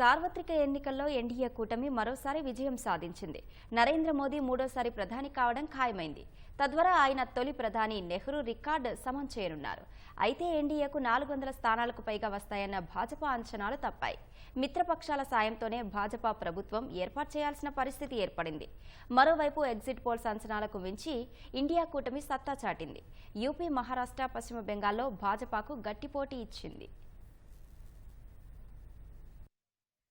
సార్వత్రిక ఎన్నికల్లో ఎన్డీఏ కూటమి మరోసారి విజయం సాధించింది. నరేంద్ర మోదీ మూడోసారి ప్రధాని కావడం ఖాయమైంది. తద్వారా ఆయన తొలి ప్రధాని నెహ్రూ రికార్డు సమం చేయనున్నారు. అయితే ఎన్డీఏకు నాలుగు వందల స్థానాలకు పైగా వస్తాయన్న భాజపా అంచనాలు తప్పాయి. మిత్రపక్షాల సాయంతోనే భాజపా ప్రభుత్వం ఏర్పాటు చేయాల్సిన పరిస్థితి ఏర్పడింది. మరోవైపు ఎగ్జిట్ పోల్స్ అంచనాలకు మించి ఇండియా కూటమి సత్తా చాటింది. యూపీ మహారాష్ట్ర పశ్చిమ బెంగాల్లో భాజపాకు గట్టి పోటీ ఇచ్చింది.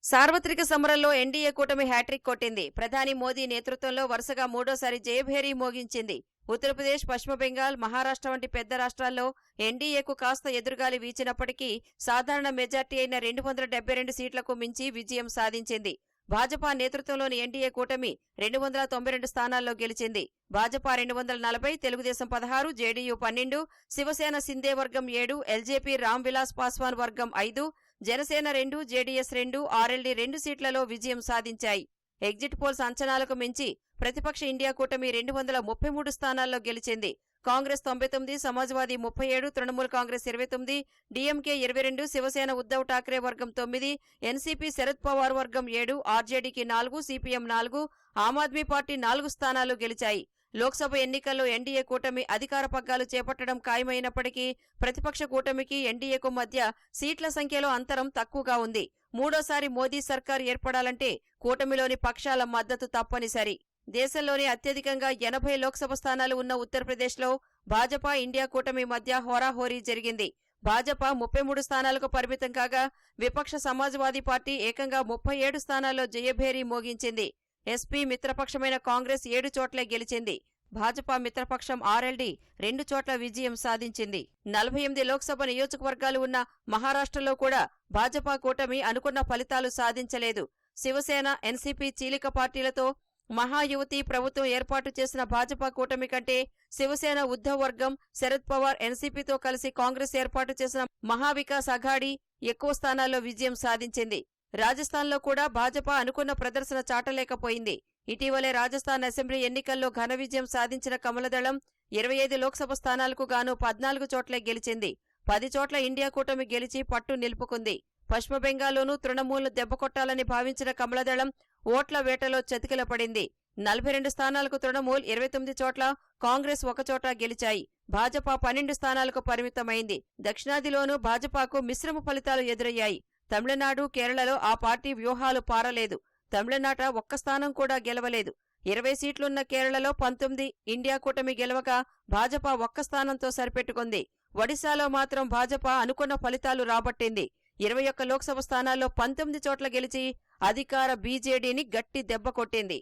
సార్వత్రిక సమరంలో ఎన్డీఏ కూటమి హ్యాట్రిక్ కొట్టింది. ప్రధాని మోదీ నేతృత్వంలో వరుసగా మూడోసారి జయభేరీ మోగించింది. ఉత్తరప్రదేశ్ పశ్చిమ బెంగాల్ మహారాష్ట్ర వంటి పెద్ద రాష్ట్రాల్లో ఎన్డీఏకు కాస్త ఎదురుగాలి వీచినప్పటికీ సాధారణ మెజార్టీ అయిన రెండు వందల రెండు సీట్లకు మించి విజయం సాధించింది. భాజపా నేతృత్వంలోని ఎన్డీఏ కూటమి రెండు వందల తొంభై రెండు స్థానాల్లో గెలిచింది. భాజపా రెండు వందల నలభై తెలుగుదేశం పదహారు జేడీయూ పన్నెండు శివసేన సిందే వర్గం ఏడు ఎల్జేపీ రామ్ విలాస్ పాస్వాన్ వర్గం ఐదు జనసేన రెండు జేడీఎస్ రెండు ఆర్ఎల్డీ రెండు సీట్లలో విజయం సాధించాయి. ఎగ్జిట్ పోల్స్ అంచనాలకు మించి ప్రతిపక్ష ఇండియా కూటమి రెండు వందల ముప్పై మూడు స్థానాల్లో గెలిచింది. కాంగ్రెస్ తొంభై తొమ్మిది సమాజ్వాదీ ముప్పై ఏడు తృణమూల్ కాంగ్రెస్ ఇరవై తొమ్మిది డీఎంకే ఇరవై రెండు శివసేన ఉద్దవ్ ఠాక్రే వర్గం తొమ్మిది ఎన్సీపీ శరద్ పవార్ వర్గం ఏడు ఆర్జేడీకి నాలుగు సిపిఎం నాలుగు ఆమ్ ఆద్మీ పార్టీ నాలుగు స్థానాలు గెలిచాయి. లోక్సభ ఎన్నికల్లో ఎన్డీఏ కూటమి అధికార పగ్గాలు చేపట్టడం ఖాయమైనప్పటికీ ప్రతిపక్ష కూటమికి ఎన్డీఏకు మధ్య సీట్ల సంఖ్యలో అంతరం తక్కువగా ఉంది. మూడోసారి మోదీ సర్కార్ ఏర్పడాలంటే కూటమిలోని పక్షాల మద్దతు తప్పనిసరి. దేశంలోనే అత్యధికంగా ఎనభై లోక్సభ స్థానాలు ఉన్న ఉత్తరప్రదేశ్లో భాజపా ఇండియా కూటమి మధ్య హోరాహోరీ జరిగింది. భాజపా ముప్పై మూడు స్థానాలకు పరిమితం కాగా విపక్ష సమాజ్వాదీ పార్టీ ఏకంగా ముప్పై ఏడు స్థానాల్లో జయభేరీ మోగించింది. ఎస్పీ మిత్రపక్షమైన కాంగ్రెస్ ఏడు చోట్లే గెలిచింది. భాజపా మిత్రపక్షం ఆర్ఎల్డీ రెండు చోట్ల విజయం సాధించింది. నలభై ఎనిమిది లోక్సభ నియోజకవర్గాలు ఉన్న మహారాష్ట్రలో కూడా భాజపా కూటమి అనుకున్న ఫలితాలు సాధించలేదు. శివసేన ఎన్సీపీ చీలిక పార్టీలతో మహాయువతి ప్రభుత్వం ఏర్పాటు చేసిన భాజపా కూటమి కంటే శివసేన ఉద్ధవ్ వర్గం శరద్ పవార్ ఎన్సీపీతో కలిసి కాంగ్రెస్ ఏర్పాటు చేసిన మహావికాస్ అఘాడీ ఎక్కువ స్థానాల్లో విజయం సాధించింది. రాజస్థాన్లో కూడా భాజపా అనుకున్న ప్రదర్శన చాటలేకపోయింది. ఇటీవలే రాజస్థాన్ అసెంబ్లీ ఎన్నికల్లో ఘన విజయం సాధించిన కమలదళం ఇరవై ఐదు లోక్సభ స్థానాలకు గాను పద్నాలుగు చోట్లే గెలిచింది. పది చోట్ల ఇండియా కూటమి గెలిచి పట్టు నిలుపుకుంది. పశ్చిమ బెంగాల్లోనూ తృణమూల్ను దెబ్బకొట్టాలని భావించిన కమలదళం ఓట్ల వేటలో చతికిల పడింది. నలభై రెండు స్థానాలకు తృణమూల్ ఇరవై తొమ్మిది చోట్ల కాంగ్రెస్ ఒకచోట గెలిచాయి. భాజపా పన్నెండు స్థానాలకు పరిమితమైంది. దక్షిణాదిలోనూ భాజపాకు మిశ్రమ ఫలితాలు ఎదురయ్యాయి. తమిళనాడు కేరళలో ఆ పార్టీ వ్యూహాలు పారలేదు. తమిళనాట ఒక్క స్థానం కూడా గెలవలేదు. ఇరవై సీట్లున్న కేరళలో పంతొమ్మిది ఇండియా కూటమి గెలవక భాజపా ఒక్క స్థానంతో సరిపెట్టుకుంది. ఒడిశాలో మాత్రం భాజపా అనుకున్న ఫలితాలు రాబట్టింది. ఇరవై ఒక్క లోక్సభ స్థానాల్లో పంతొమ్మిది చోట్ల గెలిచి అధికార బీజేడీని గట్టి దెబ్బ కొట్టింది.